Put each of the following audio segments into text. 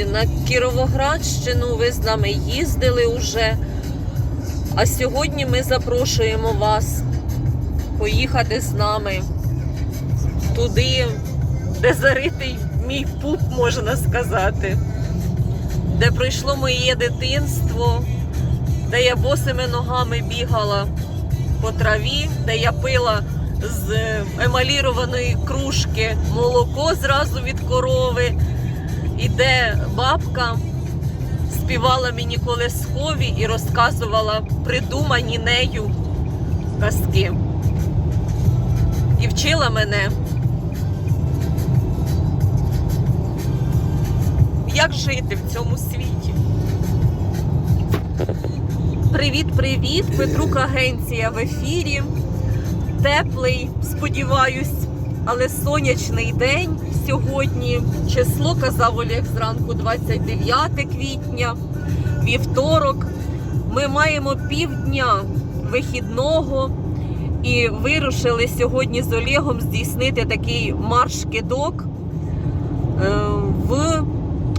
друзі, на Кіровоградщину ви з нами їздили вже. А сьогодні ми запрошуємо вас поїхати з нами туди, де заритий мій пуп, можна сказати, де пройшло моє дитинство, де я босими ногами бігала по траві, де я пила з емалірованої кружки молоко зразу від корови, і де бабка співала мені колескові і розказувала придумані нею казки. І вчила мене, як жити в цьому світі. Привіт-привіт! Петрук Агенція в ефірі. Теплий, сподіваюсь, але сонячний день сьогодні. Число казав Олег зранку 29 квітня, вівторок. Ми маємо півдня вихідного і вирушили сьогодні з Олегом здійснити такий марш-кидок е, в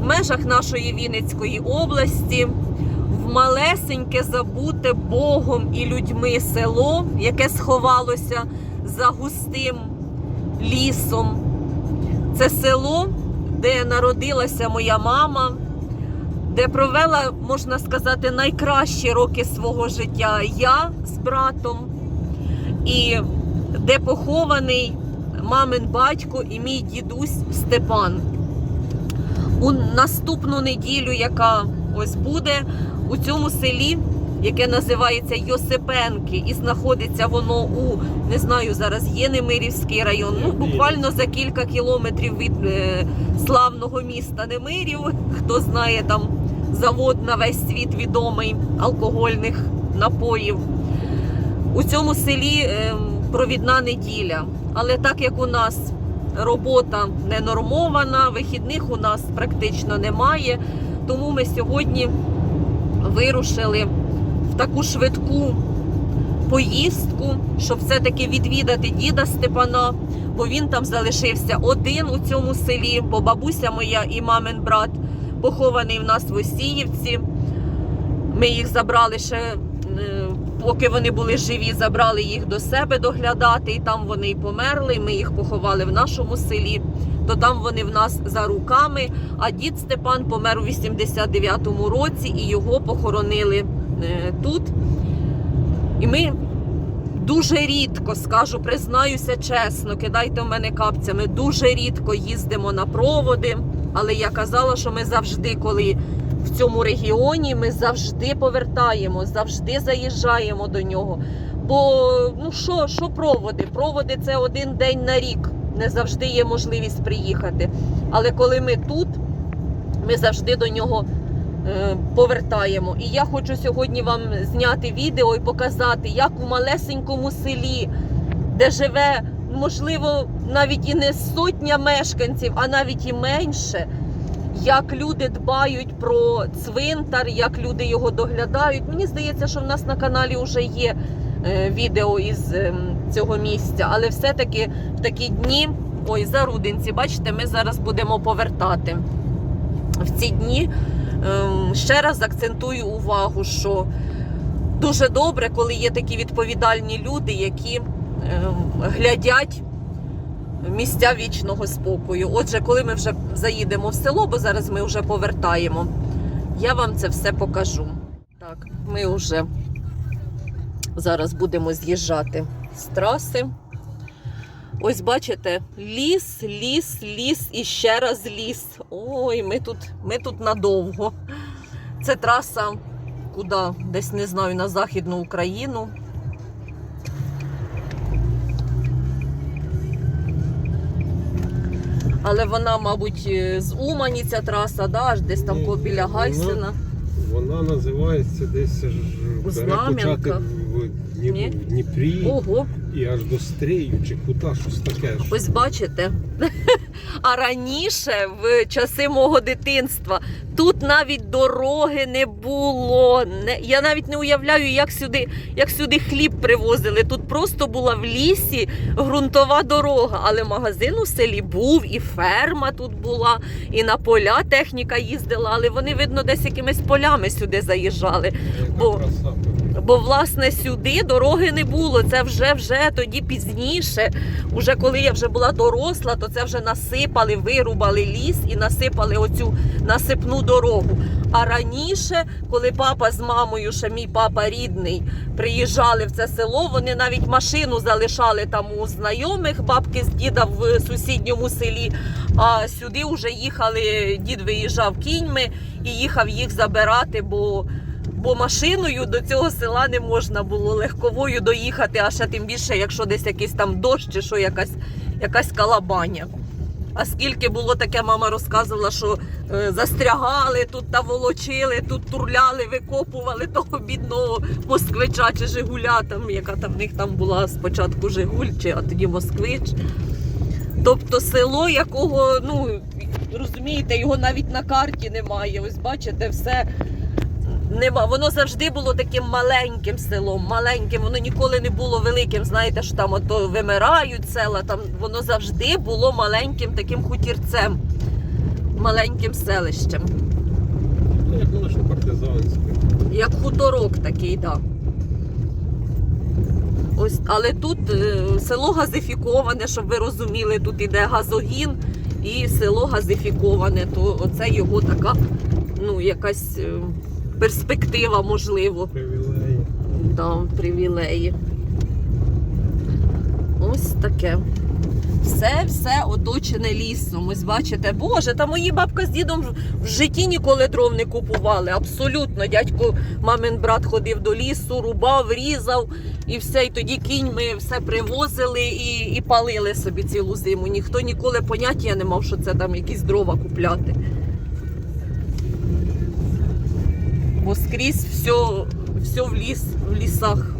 межах нашої Вінницької області малесеньке забуте Богом і людьми село, яке сховалося за густим лісом. Це село, де народилася моя мама, де провела, можна сказати, найкращі роки свого життя я з братом, і де похований мамин батько і мій дідусь Степан. У наступну неділю, яка ось буде, у цьому селі, яке називається Йосипенки, і знаходиться воно у не знаю зараз, є Немирівський район. Ну буквально за кілька кілометрів від е, славного міста Немирів. Хто знає там завод на весь світ відомий алкогольних напоїв. У цьому селі е, провідна неділя. Але так як у нас робота не нормована, вихідних у нас практично немає. Тому ми сьогодні вирушили в таку швидку поїздку, щоб все-таки відвідати діда Степана, бо він там залишився один у цьому селі, бо бабуся моя і мамин брат похований в нас в Осіївці. Ми їх забрали ще, е, поки вони були живі, забрали їх до себе доглядати, і там вони і померли. Ми їх поховали в нашому селі. То там вони в нас за руками. А дід Степан помер у 89-му році і його похоронили тут. І ми дуже рідко, скажу, признаюся чесно, кидайте в мене капцями, дуже рідко їздимо на проводи. Але я казала, що ми завжди, коли в цьому регіоні, ми завжди повертаємо, завжди заїжджаємо до нього. Бо ну що, що проводи? Проводи це один день на рік. Не завжди є можливість приїхати. Але коли ми тут, ми завжди до нього е, повертаємо. І я хочу сьогодні вам зняти відео і показати, як у малесенькому селі, де живе, можливо, навіть і не сотня мешканців, а навіть і менше. Як люди дбають про цвинтар, як люди його доглядають. Мені здається, що в нас на каналі вже є е, відео із ем, цього місця, але все-таки в такі дні, ой, зарудинці, бачите, ми зараз будемо повертати. В ці дні ще раз акцентую увагу, що дуже добре, коли є такі відповідальні люди, які ем, глядять місця вічного спокою. Отже, коли ми вже заїдемо в село, бо зараз ми вже повертаємо, я вам це все покажу. Так, ми вже зараз будемо з'їжджати з траси. Ось бачите, ліс, ліс, ліс і ще раз ліс. Ой, ми тут, ми тут надовго. Це траса куди? Десь не знаю, на Західну Україну. Але вона, мабуть, е, з Умані ця траса, да, аж десь там Ні, біля Гайсина. Вона називається десь ж Знам'янка. Дні... Ні? в Дніпрі Ого, і аж до чи кута, щось таке. ось бачите. А раніше, в часи мого дитинства, тут навіть дороги не було. Я навіть не уявляю, як сюди, як сюди хліб привозили. Тут просто була в лісі ґрунтова дорога, але магазин у селі був, і ферма тут була, і на поля техніка їздила, але вони, видно, десь якимись полями сюди заїжджали. Бо- Бо власне сюди дороги не було. Це вже вже тоді пізніше. Уже коли я вже була доросла, то це вже насипали, вирубали ліс і насипали оцю насипну дорогу. А раніше, коли папа з мамою, ще мій папа рідний, приїжджали в це село, вони навіть машину залишали там у знайомих бабки з діда в сусідньому селі. А сюди вже їхали, дід виїжджав кіньми і їхав їх забирати, бо бо машиною до цього села не можна було легковою доїхати, а ще тим більше, якщо десь якийсь там дощ чи що, якась, якась калабаня. А скільки було таке, мама розказувала, що е, застрягали, тут та волочили, тут турляли, викопували того бідного москвича чи Жигуля, там, яка там в них там була спочатку Жигуль, чи, а тоді москвич. Тобто село, якого, ну, розумієте, його навіть на карті немає. Ось бачите, все Нема, воно завжди було таким маленьким селом, маленьким, воно ніколи не було великим. Знаєте, що там ото вимирають села, там воно завжди було маленьким таким хутірцем, маленьким селищем. Ну, як воно ж партизанське. Як хуторок такий, так. Да. Ось, але тут е, село газифіковане, щоб ви розуміли, тут іде газогін і село газифіковане, то оце його така, ну, якась е, перспектива, можливо. Привілеї. Там привілеї. Ось таке. Все, все оточене лісом. Ось бачите, Боже, та мої бабка з дідом в житті ніколи дров не купували. Абсолютно. Дядько, мамин брат ходив до лісу, рубав, різав і все. І тоді кіньми все привозили і, і палили собі цілу зиму. Ніхто ніколи поняття не мав, що це там якісь дрова купляти. Бо скрізь все, все в ліс, в лісах.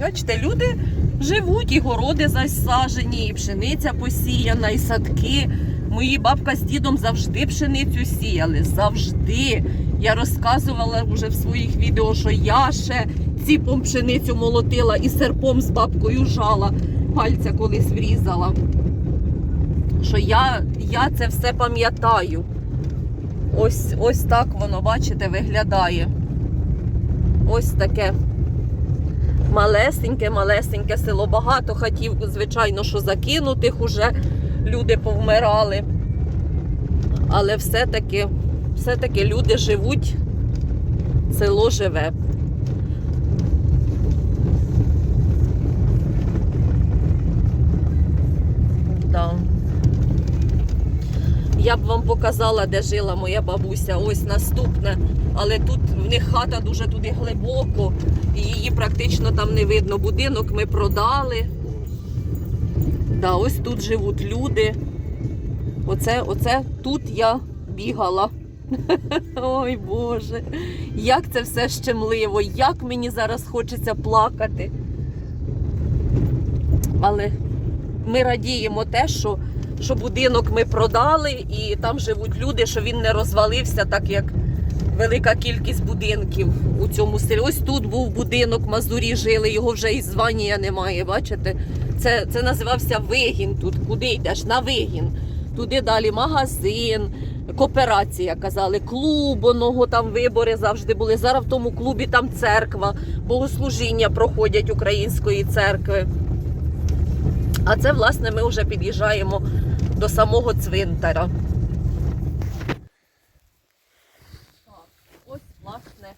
Бачите, люди живуть, і городи засаджені, і пшениця посіяна, і садки. Мої бабка з дідом завжди пшеницю сіяли. Завжди. Я розказувала вже в своїх відео, що я ще ціпом пшеницю молотила і серпом з бабкою жала, пальця колись врізала. Що я, я це все пам'ятаю. Ось, ось так воно, бачите, виглядає. Ось таке малесеньке, малесеньке село. Багато хатів, звичайно, що закинутих уже люди повмирали. Але все-таки, все-таки люди живуть, село живе. Да. Я б вам показала, де жила моя бабуся. Ось наступне. Але тут в них хата дуже туди глибоко, і її практично там не видно. Будинок ми продали. Да, ось тут живуть люди. Оце, оце тут я бігала. Ой Боже, як це все щемливо, як мені зараз хочеться плакати. Але ми радіємо те, що, що будинок ми продали, і там живуть люди, що він не розвалився, так як велика кількість будинків у цьому селі. Ось тут був будинок, мазурі жили, його вже і звання немає. Бачите? Це, це називався Вигін. Тут куди йдеш? На Вигін. Туди далі магазин, кооперація казали, клуб, оного там вибори завжди були. Зараз в тому клубі там церква, богослужіння проходять української церкви. А це, власне, ми вже під'їжджаємо до самого цвинтара. Так, ось, власне,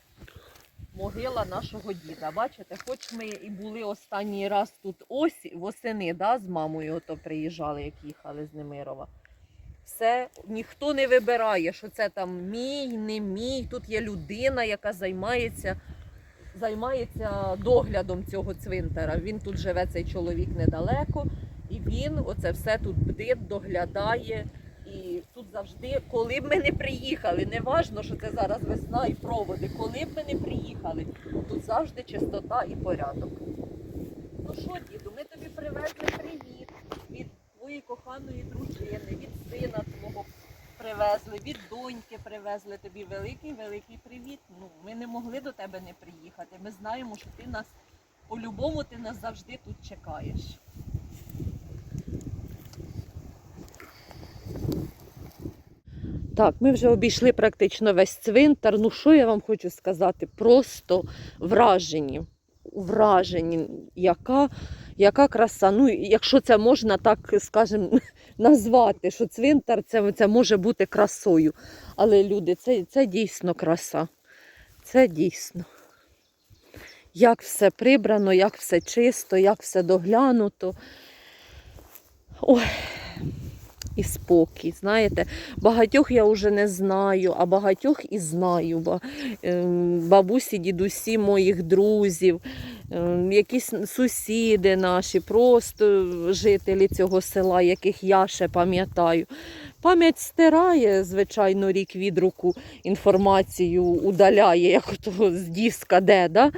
могила нашого діда. Бачите, хоч ми і були останній раз тут ось восени, да, з мамою ото приїжджали, як їхали з Немирова. Все, ніхто не вибирає, що це там мій, не мій. Тут є людина, яка займається, займається доглядом цього цвинтара. Він тут живе, цей чоловік недалеко, і він оце все тут бдить, доглядає. І тут завжди, коли б ми не приїхали, не важно, що це зараз весна і проводи, коли б ми не приїхали, тут завжди чистота і порядок. Ну що, діду, ми тобі привезли привіт від твоєї коханої дружини, від сина твого привезли, від доньки привезли тобі великий великий привіт. Ну, ми не могли до тебе не приїхати. Ми знаємо, що ти нас по-любому ти нас завжди тут чекаєш. Так, ми вже обійшли практично весь цвинтар. Ну що я вам хочу сказати? Просто вражені. Вражені, яка, яка краса. Ну, якщо це можна так, скажімо, назвати, що цвинтар це, це може бути красою. Але люди, це, це дійсно краса. Це дійсно. Як все прибрано, як все чисто, як все доглянуто. Ой, і спокій. Знаєте, багатьох я вже не знаю, а багатьох і знаю. Ем, Бабусі, дідусі моїх друзів, ем, якісь сусіди наші, просто жителі цього села, яких я ще пам'ятаю. Пам'ять стирає, звичайно, рік від року інформацію удаляє, як ото з диска де, да?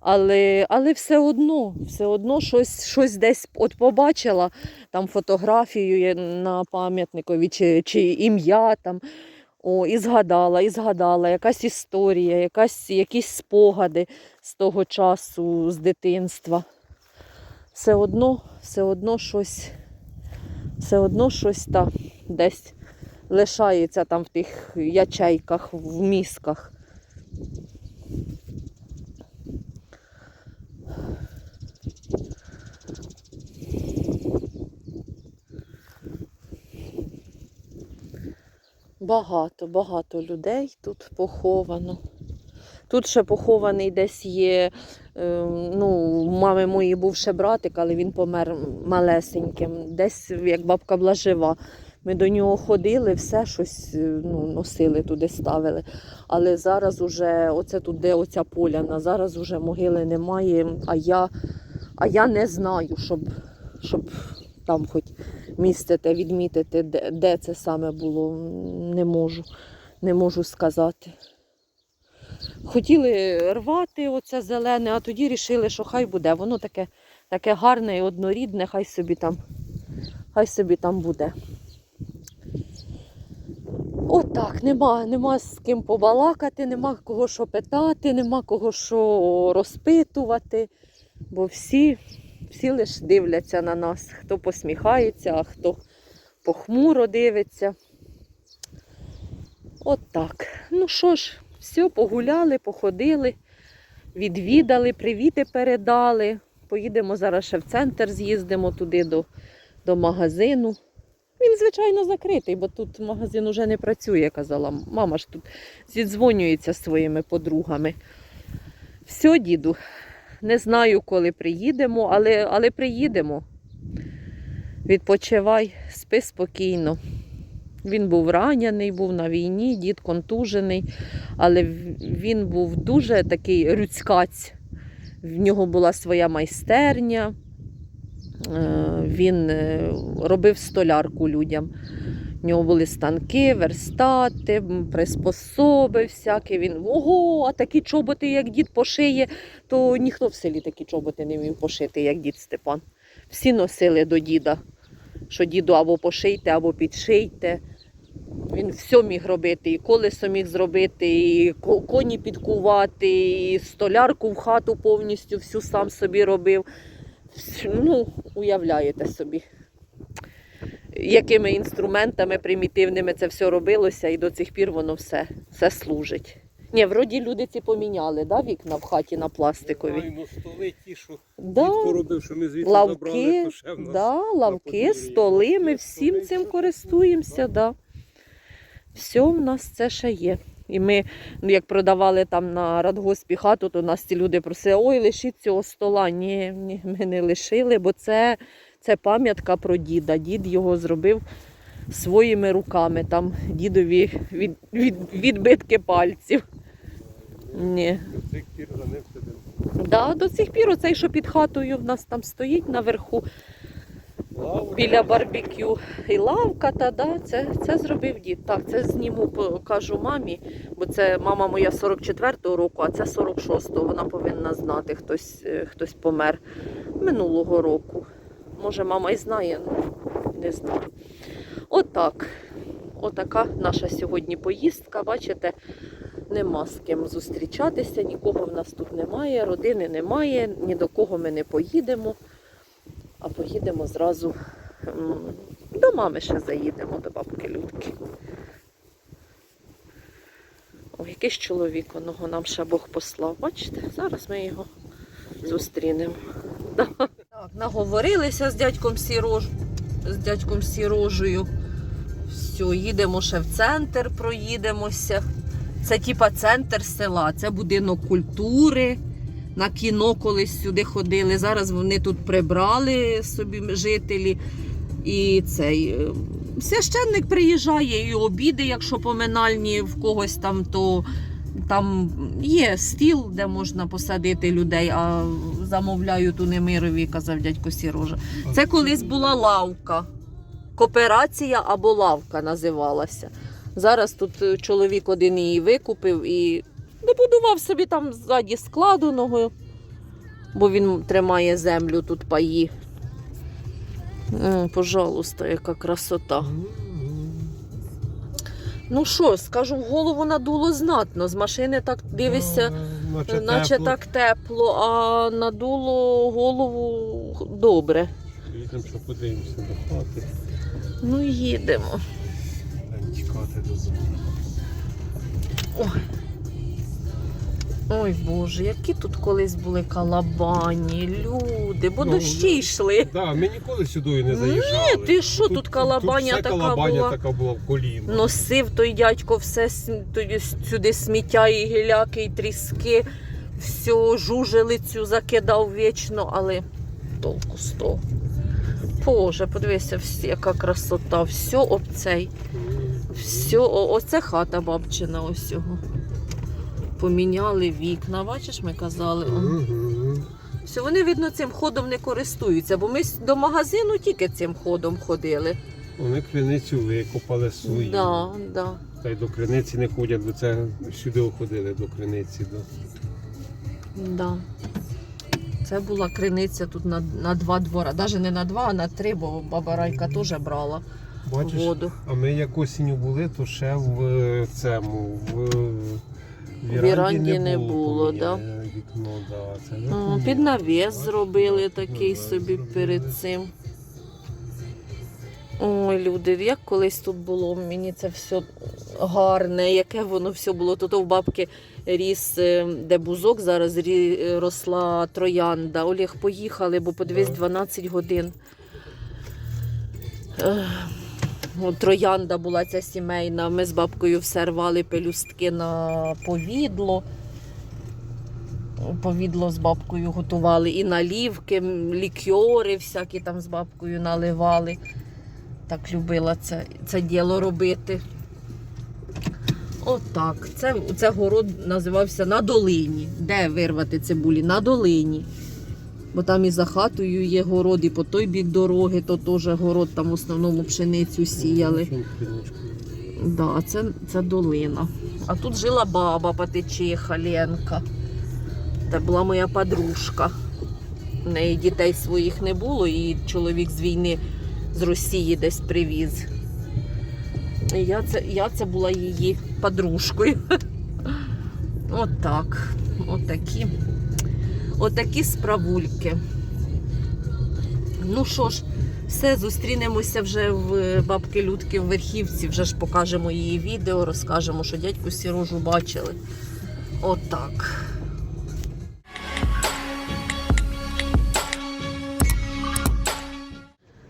Але, але все одно, все одно щось, щось десь от побачила, там фотографію на пам'ятникові чи, чи ім'я там. О, і згадала, і згадала, якась історія, якась, якісь спогади з того часу, з дитинства. Все одно, все одно щось, все одно щось та, десь лишається там в тих ячейках, в мізках. Багато, багато людей тут поховано. Тут ще похований десь є. е, Ну, мами моєї був ще братик, але він помер малесеньким. Десь як бабка була жива. Ми до нього ходили, все щось е, ну, носили туди, ставили. Але зараз уже, оце тут, де оця поляна, зараз уже могили немає, а я, а я не знаю, щоб, щоб там хоч місце те відмітити, де, це саме було, не можу, не можу сказати. Хотіли рвати оце зелене, а тоді рішили, що хай буде. Воно таке, таке гарне і однорідне, хай собі там, хай собі там буде. Отак, нема, нема з ким побалакати, нема кого що питати, нема кого що розпитувати, бо всі, всі лише дивляться на нас, хто посміхається, а хто похмуро дивиться. От так. Ну що ж, все, погуляли, походили, відвідали, привіти передали. Поїдемо зараз ще в центр, з'їздимо туди до, до магазину. Він, звичайно, закритий, бо тут магазин уже не працює, казала. Мама ж тут зідзвонюється зі своїми подругами. Все, діду, не знаю, коли приїдемо, але, але приїдемо. Відпочивай, спи спокійно. Він був ранений, був на війні, дід контужений, але він був дуже такий рюцькаць. В нього була своя майстерня. Е, Він е, робив столярку людям. В нього були станки, верстати, приспособи всякі. Він ого, а такі чоботи, як дід пошиє, то ніхто в селі такі чоботи не вмів пошити, як дід Степан. Всі носили до діда, що діду або пошийте, або підшийте. Він все міг робити, і колесо міг зробити, і коні підкувати, і столярку в хату повністю всю сам собі робив. Ну, уявляєте собі, якими інструментами примітивними це все робилося, і до цих пір воно все, все служить. Ні, вроді люди ці поміняли, да, вікна в хаті на пластикові. Ну столи ті, що Да. поробив, що ми звідси Лавки, забрали, то ще в нас. да, лавки, подвір'ї. столи, ми всім столи, цим користуємося. Да. Все в нас це ще є. І ми, ну, як продавали там на радгоспі хату, то нас ці люди просили, ой, лишіть цього стола. Ні, ні, ми не лишили, бо це, це пам'ятка про діда. Дід його зробив своїми руками. Там дідові від, від, відбитки пальців. Ні. До цих пір за. Да, до цих пір оцей, що під хатою в нас там стоїть наверху. Лавка. біля барбекю. І лавка, та да, це, це зробив дід. Так, це зніму, покажу мамі, бо це мама моя 44-го року, а це 46-го. Вона повинна знати, хтось, е, хтось помер минулого року. Може, мама і знає, не знаю. Отак. Отака наша сьогодні поїздка. Бачите, нема з ким зустрічатися, нікого в нас тут немає, родини немає, ні до кого ми не поїдемо, а поїдемо зразу до мами ще заїдемо, до бабки Людки. О, якийсь чоловік оного нам ще Бог послав. Бачите, зараз ми його зустрінемо. Наговорилися з дядьком Сірож, з дядьком Сірожею. Все, їдемо ще в центр, проїдемося. Це типа центр села, це будинок культури. На кіно колись сюди ходили. Зараз вони тут прибрали собі жителі. І цей е, священник приїжджає і обіди, якщо поминальні в когось там, то там є стіл, де можна посадити людей, а замовляють у Немирові, казав дядько Сірожа. Це колись була лавка. Кооперація або лавка називалася. Зараз тут е, чоловік один її викупив і добудував собі там ззаді складеного, бо він тримає землю тут паї. О, пожалуйста, яка красота. Ну що, скажу, в голову надуло знатно. З машини так дивишся, Наче, наче тепло. так тепло, а надуло голову добре. Їдемо, що подивимося до хати. Ну, їдемо. Тікати додому. Ой Боже, які тут колись були калабані, люди, бо Ну, дощі йшли. Да, ми ніколи сюди не заїжджали. Ні, ти що, тут калабаня все така калабаня була. така була в коліно. Носив той дядько все см- тоді сюди сміття і гіляки, і тріски, всю жужелицю закидав вічно, але толку з того. Боже, подивися, всі, яка красота, все об цей. Все, о- оце хата бабчина ось його. Поміняли вікна, бачиш, ми казали. Все, вони, видно, цим ходом не користуються, бо ми до магазину тільки цим ходом ходили. Вони криницю викопали свою. Да, да. Та й до криниці не ходять, бо це сюди ходили до криниці. Да. Да. Це була криниця тут на, на два двора. Навіть не на два, а на три, бо баба Райка теж брала Бачиш, воду. а ми як осінню були, то ще в е, цьому в віранді, не було, поміняне Вікно, да. Це не Під навіс зробили такий собі перед цим. Ой, люди, як колись тут було, мені це все гарне, яке воно все було. Тут в бабки ріс, е, де бузок зараз росла троянда. Олег, поїхали, бо подивись 12 годин. От Троянда була ця сімейна. Ми з бабкою все рвали пелюстки на повідло. Повідло з бабкою готували і налівки, лікьори всякі там з бабкою наливали. Так любила це, це діло робити. Отак. Це, це город називався на долині. Де вирвати цибулі? На долині. Бо там і за хатою є город, і по той бік дороги, то теж город, там в основному пшеницю сіяли. Чим? Да, а це, це долина. А тут жила баба Патичиха Ленка. Це була моя подружка. У неї дітей своїх не було, і чоловік з війни з Росії десь привіз. І я це, я це була її подружкою. Отак. Отакі. Отакі справульки. Ну що ж, все, зустрінемося вже в бабки Людки в Верхівці. Вже ж покажемо її відео, розкажемо, що дядьку Сірожу бачили. Отак.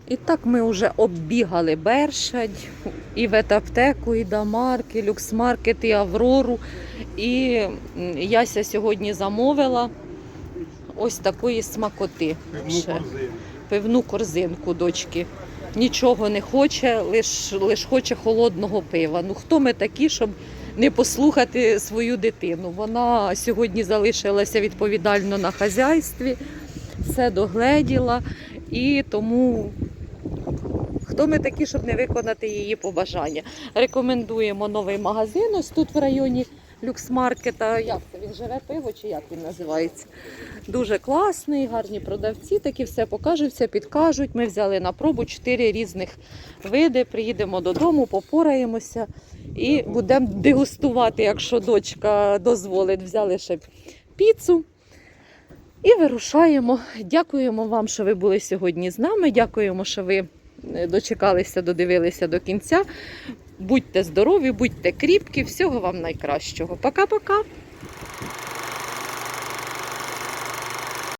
І так ми вже оббігали Бершадь, і ветаптеку, і Дамарк, і Люксмаркет, і Аврору. І Яся сьогодні замовила ось такої смакоти. Пивну ще корзину. пивну корзинку дочки. Нічого не хоче, лиш, лиш хоче холодного пива. Ну хто ми такі, щоб не послухати свою дитину? Вона сьогодні залишилася відповідально на хазяйстві, все догледіла і тому Хто ми такі, щоб не виконати її побажання? Рекомендуємо новий магазин ось тут в районі люксмаркета. Як це він живе пиво чи як він називається? Дуже класний, гарні продавці, такі все покажуть, все підкажуть. Ми взяли на пробу чотири різних види. Приїдемо додому, попораємося і будемо дегустувати, якщо дочка дозволить. Взяли ще піцу. І вирушаємо. Дякуємо вам, що ви були сьогодні з нами. Дякуємо, що ви е, дочекалися, додивилися до кінця. Будьте здорові, будьте кріпкі, всього вам найкращого. Пока-пока!